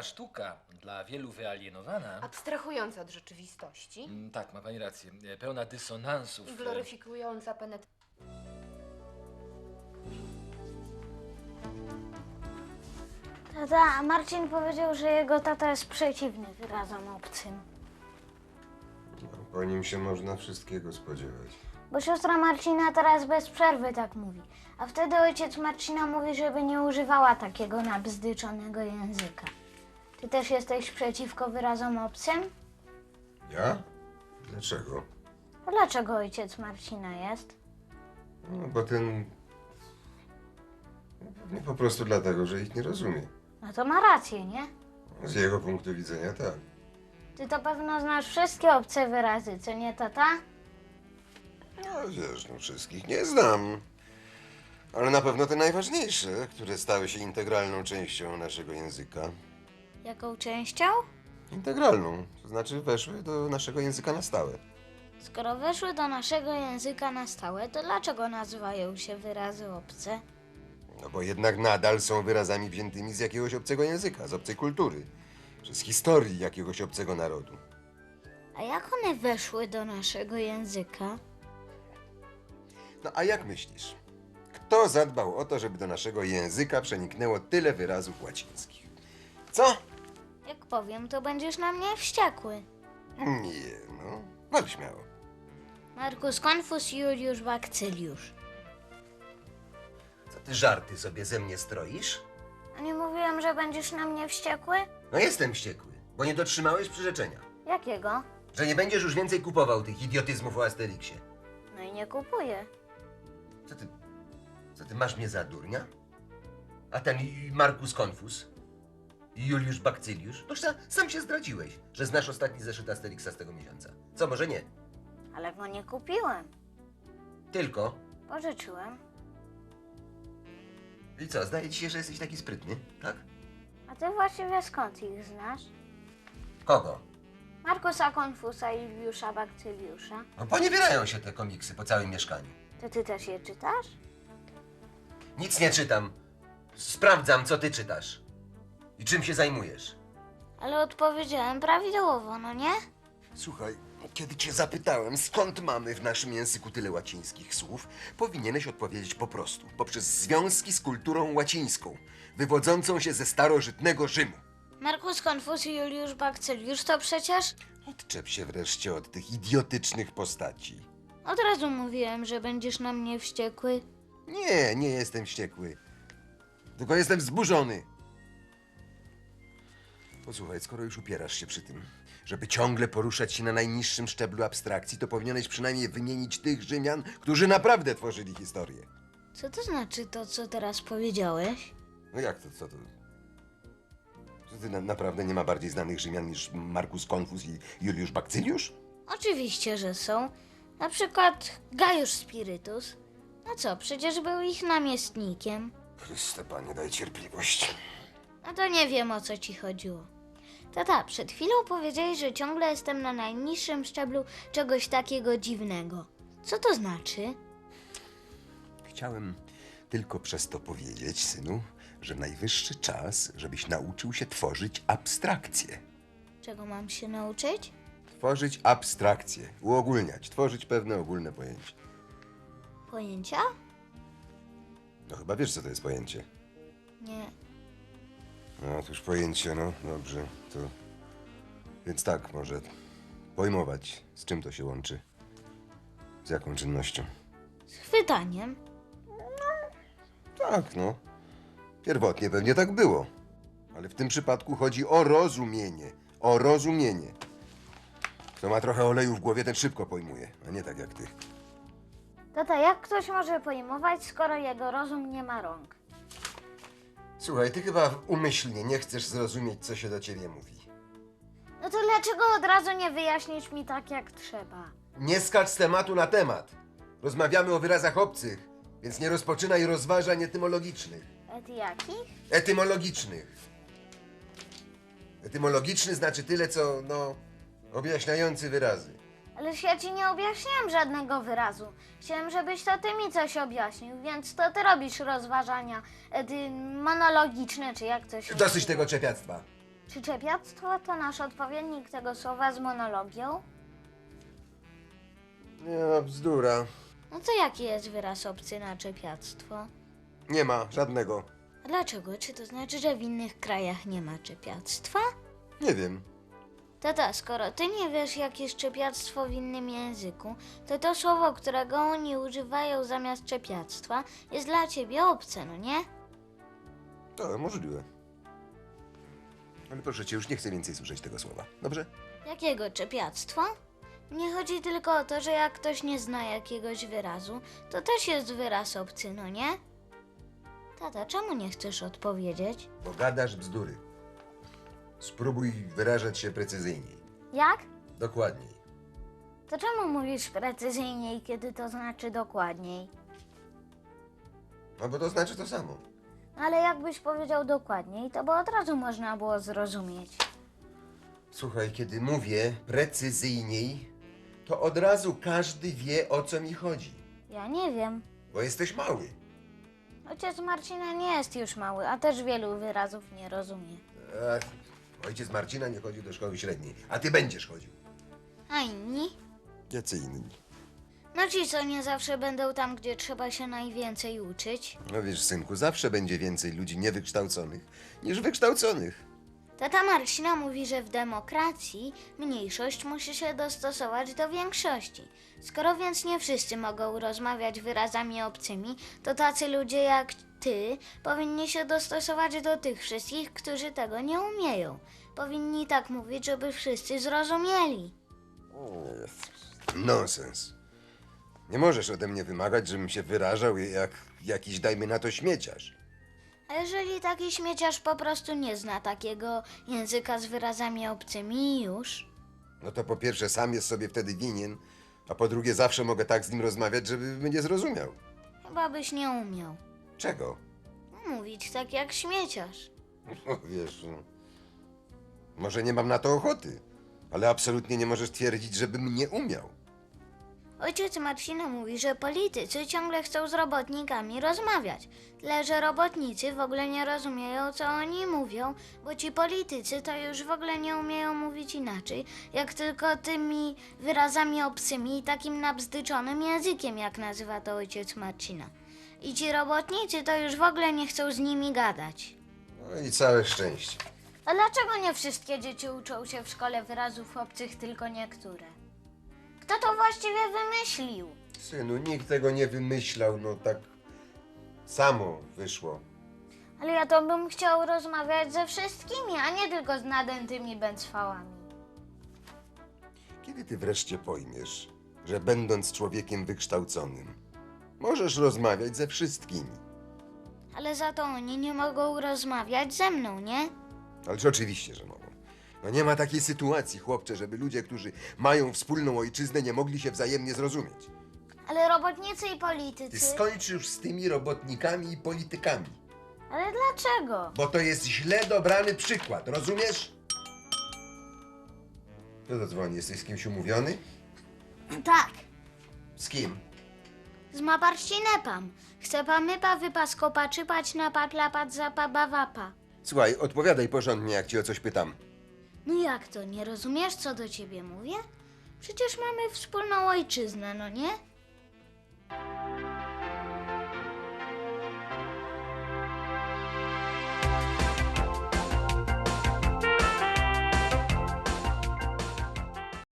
intelektualna sztuka dla wielu wyalienowana. Abstrahująca od rzeczywistości Mm, Tak, ma pani rację. E, Pełna dysonansów. i e, gloryfikująca penet... Tata, a Marcin powiedział, że jego tata jest przeciwny wyrazom obcym. No, po nim się można wszystkiego spodziewać. Bo siostra Marcina teraz bez przerwy tak mówi. A wtedy ojciec Marcina mówi, żeby nie używała takiego nabzdyczonego języka. Ty też jesteś przeciwko wyrazom obcym? Ja? Dlaczego? A dlaczego ojciec Marcina jest? No, bo ten... Pewnie po prostu dlatego, że ich nie rozumie. No to ma rację, nie? Z jego punktu widzenia tak. Ty to pewno znasz wszystkie obce wyrazy, co nie tata? No wiesz, no wszystkich nie znam. Ale na pewno te najważniejsze, które stały się integralną częścią naszego języka. Jaką częścią? Integralną, to znaczy weszły do naszego języka na stałe. Skoro weszły do naszego języka na stałe, to dlaczego nazywają się wyrazy obce? No bo jednak nadal są wyrazami wziętymi z jakiegoś obcego języka, z obcej kultury, czy z historii jakiegoś obcego narodu. A jak one weszły do naszego języka? No a jak myślisz? Kto zadbał o to, żeby do naszego języka przeniknęło tyle wyrazów łacińskich? Co? Jak powiem, to będziesz na mnie wściekły. Nie, no. No śmiało. Markus Konfus Juliusz Bakcyliusz. Co ty żarty sobie ze mnie stroisz? A nie mówiłem, że będziesz na mnie wściekły? No jestem wściekły, bo nie dotrzymałeś przyrzeczenia. Jakiego? Że nie będziesz już więcej kupował tych idiotyzmów o Asterixie. No i nie kupuję. Co ty... Co ty masz mnie za durnia? A ten Markus Konfus? Juliusz Bakcyliusz? Toż sa, sam się zdradziłeś, że znasz ostatni zeszyt Asterixa z tego miesiąca. Co, może nie? Ale go nie kupiłem. Tylko... Pożyczyłem. I co, zdaje ci się, że jesteś taki sprytny, tak? A ty właściwie skąd ich znasz? Kogo? Markusa Konfusa i Juliusza Bakcyliusza. No, poniewierają się te komiksy po całym mieszkaniu. To ty też je czytasz? Nic nie czytam. Sprawdzam, co ty czytasz. I czym się zajmujesz. Ale odpowiedziałem prawidłowo, no nie? Słuchaj, kiedy cię zapytałem, skąd mamy w naszym języku tyle łacińskich słów, powinieneś odpowiedzieć po prostu, poprzez związki z kulturą łacińską, wywodzącą się ze starożytnego Rzymu. Markus Konfus i Juliusz Bakcyliusz to przecież... Odczep się wreszcie od tych idiotycznych postaci. Od razu mówiłem, że będziesz na mnie wściekły. Nie, nie jestem wściekły. Tylko jestem wzburzony. Posłuchaj, skoro już upierasz się przy tym, żeby ciągle poruszać się na najniższym szczeblu abstrakcji, to powinieneś przynajmniej wymienić tych Rzymian, którzy naprawdę tworzyli historię. Co to znaczy to, co teraz powiedziałeś? No jak to, co to? Czy ty na, naprawdę nie ma bardziej znanych Rzymian niż Markus Konfus i Juliusz Bakcyliusz? Oczywiście, że są. Na przykład Gajusz Spirytus. No co, przecież był ich namiestnikiem. Chryste, panie, daj cierpliwość. No to nie wiem, o co ci chodziło. Tata, przed chwilą powiedziałeś, że ciągle jestem na najniższym szczeblu czegoś takiego dziwnego. Co to znaczy? Chciałem tylko przez to powiedzieć, synu, że najwyższy czas, żebyś nauczył się tworzyć abstrakcje. Czego mam się nauczyć? Tworzyć abstrakcje, uogólniać, tworzyć pewne ogólne pojęcie. Pojęcia? No chyba wiesz, co to jest pojęcie. Nie. No, otóż pojęcie, no dobrze, to... Więc tak, może pojmować, z czym to się łączy. Z jaką czynnością. Z chwytaniem. Tak, no. Pierwotnie pewnie tak było. Ale w tym przypadku chodzi o rozumienie. O rozumienie. Kto ma trochę oleju w głowie, ten szybko pojmuje, a nie tak jak ty. Tata, jak ktoś może pojmować, skoro jego rozum nie ma rąk? Słuchaj, ty chyba umyślnie nie chcesz zrozumieć, co się do ciebie mówi. No to dlaczego od razu nie wyjaśnisz mi tak, jak trzeba? Nie skacz z tematu na temat. Rozmawiamy o wyrazach obcych, więc nie rozpoczynaj rozważań etymologicznych. Ety jakich? Etymologicznych. Etymologiczny znaczy tyle, co, no, objaśniający wyrazy. Ależ ja ci nie objaśniłem żadnego wyrazu. Chciałem, żebyś to ty mi coś objaśnił, więc to ty robisz rozważania ety monologiczne, czy jak się Dosyć tego czepiactwa. Czy czepiactwo to nasz odpowiednik tego słowa z monologią? Nie no, bzdura. No to jaki jest wyraz obcy na czepiactwo? Nie ma żadnego. A dlaczego? Czy to znaczy, że w innych krajach nie ma czepiactwa? Nie wiem. Tata, skoro ty nie wiesz, jakie jest czepiactwo w innym języku, to to słowo, którego oni używają zamiast czepiactwa, jest dla ciebie obce, no nie? To możliwe. Ale proszę cię, już nie chcę więcej słyszeć tego słowa. Dobrze? Jakiego czepiactwa? Nie chodzi tylko o to, że jak ktoś nie zna jakiegoś wyrazu, to też jest wyraz obcy, no nie? Tata, czemu nie chcesz odpowiedzieć? Bo gadasz bzdury. Spróbuj wyrażać się precyzyjniej. Jak? Dokładniej. To czemu mówisz precyzyjniej, kiedy to znaczy dokładniej? No bo to znaczy to samo. Ale jakbyś powiedział dokładniej, to by od razu można było zrozumieć. Słuchaj, kiedy mówię precyzyjniej, to od razu każdy wie, o co mi chodzi. Ja nie wiem. Bo jesteś mały. Ojciec Marcina nie jest już mały, a też wielu wyrazów nie rozumie. Ach, ojciec Marcina nie chodził do szkoły średniej, a ty będziesz chodził. A inni? Jacy inni? No ci, co nie zawsze będą tam, gdzie trzeba się najwięcej uczyć. No wiesz, synku, zawsze będzie więcej ludzi niewykształconych niż wykształconych. Tata Marcina mówi, że w demokracji mniejszość musi się dostosować do większości. Skoro więc nie wszyscy mogą rozmawiać wyrazami obcymi, to tacy ludzie jak ty powinni się dostosować do tych wszystkich, którzy tego nie umieją. Powinni tak mówić, żeby wszyscy zrozumieli. Nonsens. Nie możesz ode mnie wymagać, żebym się wyrażał jak jakiś, dajmy na to, śmieciarz. A jeżeli taki śmieciarz po prostu nie zna takiego języka z wyrazami obcymi i już? No to po pierwsze, sam jest sobie wtedy winien, a po drugie, zawsze mogę tak z nim rozmawiać, żeby mnie zrozumiał. Chyba byś nie umiał. Czego? Mówić tak jak śmieciarz. No, wiesz, no. może nie mam na to ochoty, ale absolutnie nie możesz twierdzić, żebym nie umiał. Ojciec Marcina mówi, że politycy ciągle chcą z robotnikami rozmawiać. Tyle, że robotnicy w ogóle nie rozumieją, co oni mówią, bo ci politycy to już w ogóle nie umieją mówić inaczej, jak tylko tymi wyrazami obcymi i takim nabzdyczonym językiem, jak nazywa to ojciec Marcina. I ci robotnicy to już w ogóle nie chcą z nimi gadać. No i całe szczęście. A dlaczego nie wszystkie dzieci uczą się w szkole wyrazów obcych, tylko niektóre? Kto to właściwie wymyślił? Synu, nikt tego nie wymyślał, no tak samo wyszło. Ale ja to bym chciał rozmawiać ze wszystkimi, a nie tylko z nadętymi bęcwałami. Kiedy ty wreszcie pojmiesz, że będąc człowiekiem wykształconym, możesz rozmawiać ze wszystkimi? Ale za to oni nie mogą rozmawiać ze mną, nie? Ależ oczywiście, że mogą. No nie ma takiej sytuacji, chłopcze, żeby ludzie, którzy mają wspólną ojczyznę, nie mogli się wzajemnie zrozumieć. Ale robotnicy i Ty politycy. skończ już z tymi robotnikami i politykami, Ale dlaczego? bo to jest źle dobrany przykład, rozumiesz? Kto to dzwoni? Jesteś z kimś umówiony? Tak, Z kim? Z maparścinepam. Chcę pamypa wypaskopa czypać na paplapat zapa bawapa. Słuchaj, odpowiadaj porządnie, jak ci o coś pytam. No jak to, nie rozumiesz, co do ciebie mówię? Przecież mamy wspólną ojczyznę, no nie?